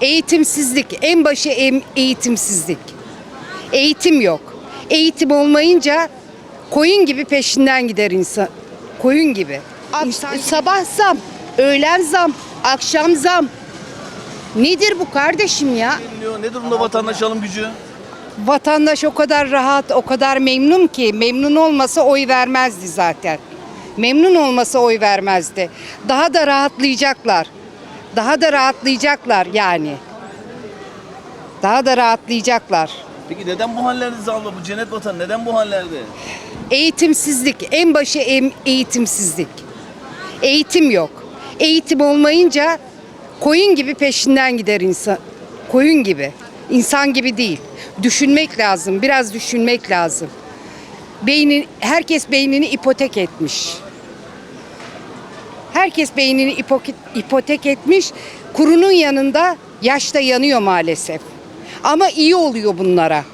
Eğitimsizlik, en başı eğitimsizlik. Eğitim yok. Eğitim olmayınca koyun gibi peşinden gider insan. Koyun gibi. Ak- sabah zam, öğlen zam, akşam zam. Nedir bu kardeşim ya? Diyor, Ne durumda vatandaş alım gücü? Vatandaş o kadar rahat, o kadar memnun ki memnun olmasa oy vermezdi zaten. Memnun olmasa oy vermezdi. Daha da rahatlayacaklar. Daha da rahatlayacaklar yani. Daha da rahatlayacaklar. Peki neden bu hallerdeyiz abla? Bu cennet vatan neden bu hallerde? Eğitimsizlik, en başı em- eğitimsizlik. Eğitim yok. Eğitim olmayınca koyun gibi peşinden gider insan. Koyun gibi. İnsan gibi değil. Düşünmek lazım, biraz düşünmek lazım. Beyni, herkes beynini ipotek etmiş. Herkes beynini ipotek, etmiş. Kurunun yanında yaşta yanıyor maalesef. Ama iyi oluyor bunlara.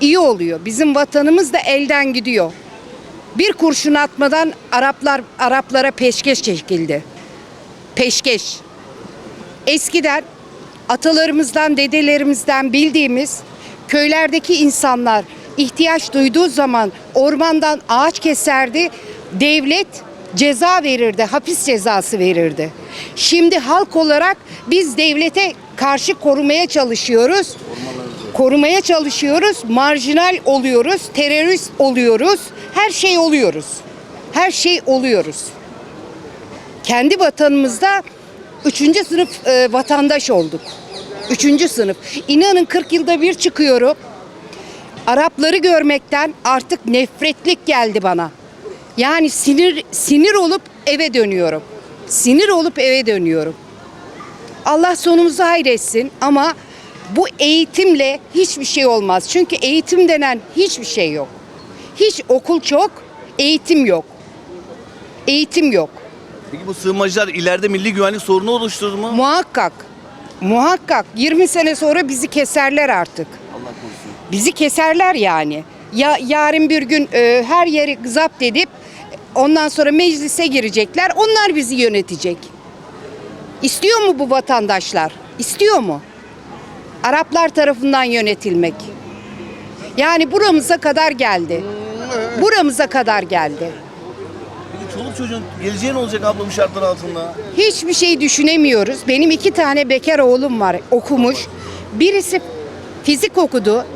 İyi oluyor. Bizim vatanımız da elden gidiyor. Bir kurşun atmadan Araplar Araplara peşkeş çekildi. Peşkeş. Eskiden atalarımızdan, dedelerimizden bildiğimiz köylerdeki insanlar ihtiyaç duyduğu zaman ormandan ağaç keserdi. Devlet ceza verirdi, hapis cezası verirdi. Şimdi halk olarak biz devlete karşı korumaya çalışıyoruz. Korumaya çalışıyoruz, marjinal oluyoruz, terörist oluyoruz, her şey oluyoruz. Her şey oluyoruz kendi vatanımızda üçüncü sınıf e, vatandaş olduk. Üçüncü sınıf. İnanın 40 yılda bir çıkıyorum. Arapları görmekten artık nefretlik geldi bana. Yani sinir sinir olup eve dönüyorum. Sinir olup eve dönüyorum. Allah sonumuzu hayretsin ama bu eğitimle hiçbir şey olmaz. Çünkü eğitim denen hiçbir şey yok. Hiç okul çok, eğitim yok. Eğitim yok. Peki bu sığınmacılar ileride milli güvenlik sorunu oluşturur mu? Muhakkak. Muhakkak 20 sene sonra bizi keserler artık. Allah korusun. Bizi keserler yani. Ya yarın bir gün e, her yeri zapt edip ondan sonra meclise girecekler. Onlar bizi yönetecek. İstiyor mu bu vatandaşlar? İstiyor mu? Araplar tarafından yönetilmek. Yani buramıza kadar geldi. Buramıza kadar geldi. Peki çoluk çocuğun geleceği ne olacak abla bu şartlar altında? Hiçbir şey düşünemiyoruz. Benim iki tane bekar oğlum var okumuş. Birisi fizik okudu.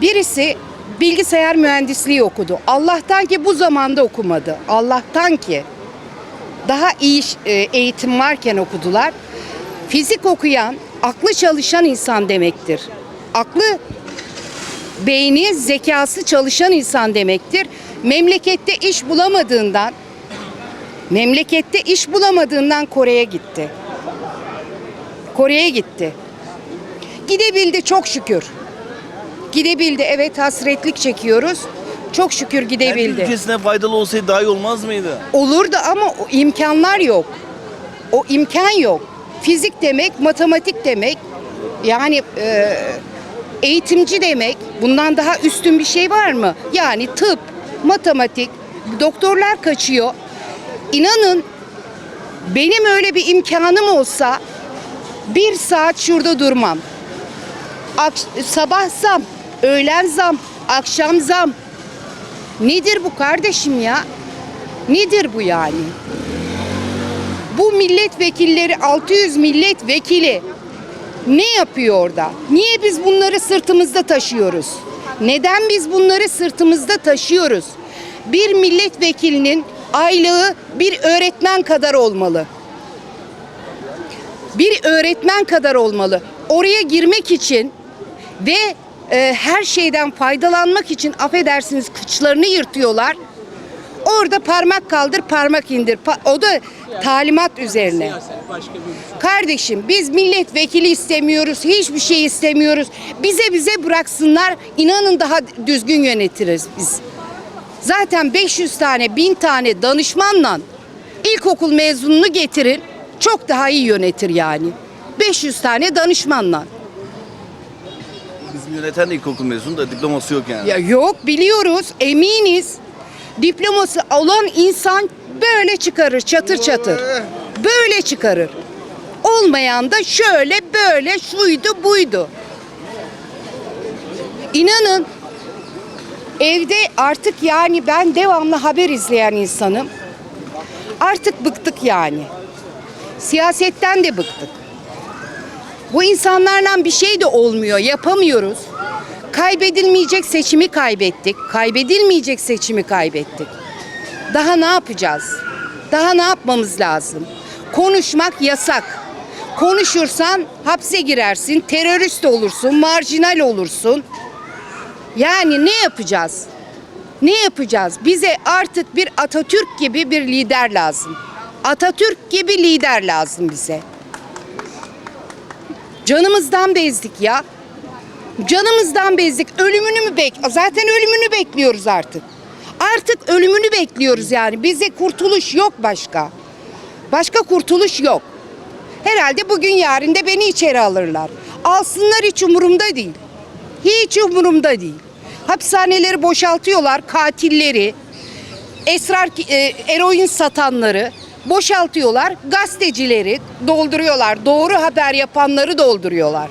Birisi bilgisayar mühendisliği okudu. Allah'tan ki bu zamanda okumadı. Allah'tan ki daha iyi e, eğitim varken okudular. Fizik okuyan, aklı çalışan insan demektir. Aklı beyni, zekası çalışan insan demektir. Memlekette iş bulamadığından Memlekette iş bulamadığından Kore'ye gitti. Kore'ye gitti. Gidebildi çok şükür. Gidebildi evet hasretlik çekiyoruz. Çok şükür Kendi gidebildi. ülkesine faydalı olsaydı daha iyi olmaz mıydı? Olurdu ama o imkanlar yok. O imkan yok. Fizik demek, matematik demek. Yani e, eğitimci demek. Bundan daha üstün bir şey var mı? Yani tıp, matematik, doktorlar kaçıyor. İnanın benim öyle bir imkanım olsa bir saat şurada durmam. Ak- sabah zam, öğlen zam, akşam zam. Nedir bu kardeşim ya? Nedir bu yani? Bu milletvekilleri 600 milletvekili ne yapıyor orada? Niye biz bunları sırtımızda taşıyoruz? Neden biz bunları sırtımızda taşıyoruz? Bir milletvekilinin aylığı bir öğretmen kadar olmalı. Bir öğretmen kadar olmalı. Oraya girmek için ve e, her şeyden faydalanmak için affedersiniz kıçlarını yırtıyorlar. Orada parmak kaldır, parmak indir. O da talimat üzerine. Kardeşim biz milletvekili istemiyoruz, hiçbir şey istemiyoruz. Bize bize bıraksınlar, inanın daha düzgün yönetiriz biz. Zaten 500 tane, 1000 tane danışmanla ilkokul mezununu getirin, çok daha iyi yönetir yani. 500 tane danışmanla. Bizim yöneten de ilkokul mezunu da diploması yok yani. Ya yok biliyoruz, eminiz. Diploması olan insan böyle çıkarır çatır çatır. Böyle çıkarır. Olmayan da şöyle böyle şuydu buydu. İnanın evde artık yani ben devamlı haber izleyen insanım. Artık bıktık yani. Siyasetten de bıktık. Bu insanlarla bir şey de olmuyor, yapamıyoruz. Kaybedilmeyecek seçimi kaybettik. Kaybedilmeyecek seçimi kaybettik. Daha ne yapacağız? Daha ne yapmamız lazım? Konuşmak yasak. Konuşursan hapse girersin, terörist olursun, marjinal olursun. Yani ne yapacağız? Ne yapacağız? Bize artık bir Atatürk gibi bir lider lazım. Atatürk gibi lider lazım bize. Canımızdan bezdik ya. Canımızdan bezdik. Ölümünü mü bek? Zaten ölümünü bekliyoruz artık. Artık ölümünü bekliyoruz yani. Bize kurtuluş yok başka. Başka kurtuluş yok. Herhalde bugün yarın da beni içeri alırlar. Alsınlar hiç umurumda değil. Hiç umurumda değil. Hapishaneleri boşaltıyorlar, katilleri, esrar e, eroin satanları boşaltıyorlar, gazetecileri dolduruyorlar. Doğru haber yapanları dolduruyorlar.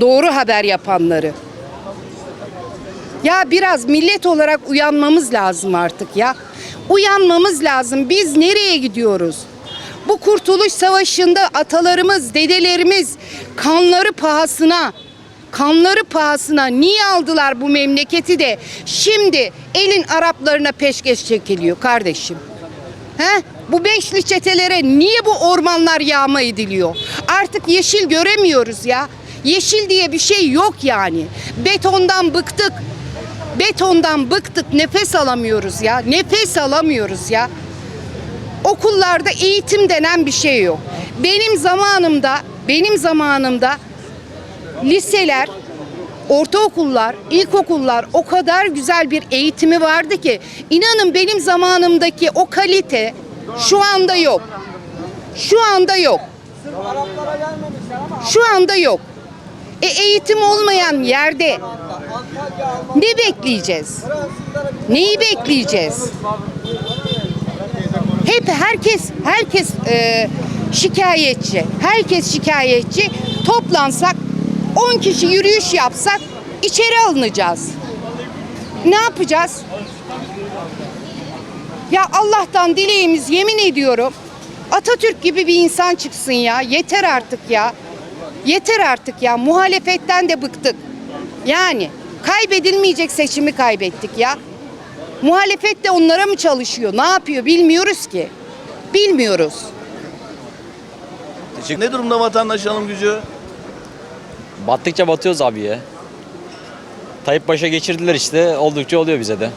Doğru haber yapanları. Ya biraz millet olarak uyanmamız lazım artık ya. Uyanmamız lazım. Biz nereye gidiyoruz? Bu kurtuluş savaşında atalarımız, dedelerimiz kanları pahasına, kanları pahasına niye aldılar bu memleketi de şimdi elin Araplarına peşkeş çekiliyor kardeşim? He? Bu beşli çetelere niye bu ormanlar yağma ediliyor? Artık yeşil göremiyoruz ya. Yeşil diye bir şey yok yani. Betondan bıktık. Betondan bıktık. Nefes alamıyoruz ya. Nefes alamıyoruz ya. Okullarda eğitim denen bir şey yok. Benim zamanımda, benim zamanımda liseler, ortaokullar, ilkokullar o kadar güzel bir eğitimi vardı ki inanın benim zamanımdaki o kalite şu anda yok. Şu anda yok. Şu anda yok. E eğitim olmayan yerde ne bekleyeceğiz? Neyi bekleyeceğiz? Hep herkes herkes e, şikayetçi. Herkes şikayetçi. Toplansak 10 kişi yürüyüş yapsak içeri alınacağız. Ne yapacağız? Ya Allah'tan dileğimiz yemin ediyorum Atatürk gibi bir insan çıksın ya. Yeter artık ya. Yeter artık ya. Muhalefetten de bıktık. Yani kaybedilmeyecek seçimi kaybettik ya. Muhalefet de onlara mı çalışıyor? Ne yapıyor bilmiyoruz ki. Bilmiyoruz. Ne durumda vatandaş alım gücü? Battıkça batıyoruz abi ya. Tayyip başa geçirdiler işte. Oldukça oluyor bize de.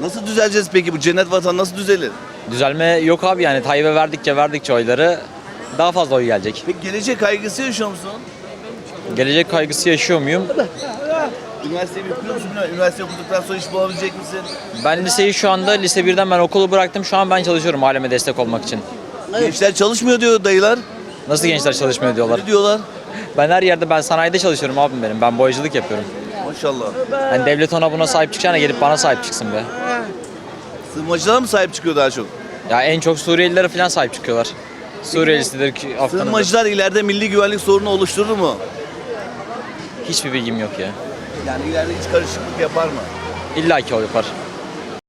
Nasıl düzeleceğiz peki bu cennet vatan nasıl düzelir? Düzelme yok abi yani Tayyip'e verdikçe verdikçe oyları daha fazla oy gelecek. Peki gelecek kaygısı yaşıyor musun? Gelecek kaygısı yaşıyor muyum? Üniversiteyi okuyor musun? Üniversite okuduktan sonra iş bulabilecek misin? Ben liseyi şu anda lise 1'den ben okulu bıraktım. Şu an ben çalışıyorum aileme destek olmak için. Gençler çalışmıyor diyor dayılar. Nasıl gençler çalışmıyor diyorlar. Ne diyorlar? Ben her yerde ben sanayide çalışıyorum abim benim. Ben boyacılık yapıyorum. Maşallah. Yani devlet ona buna sahip çıkacağına gelip bana sahip çıksın be. Sığınmacılar mı sahip çıkıyor daha çok? Ya en çok Suriyelilere falan sahip çıkıyorlar. Suriyelisidir ki Afganıdır. Sığınmacılar ileride milli güvenlik sorunu oluşturur mu? Hiçbir bilgim yok ya. Yani ileride hiç karışıklık yapar mı? İlla ki o yapar.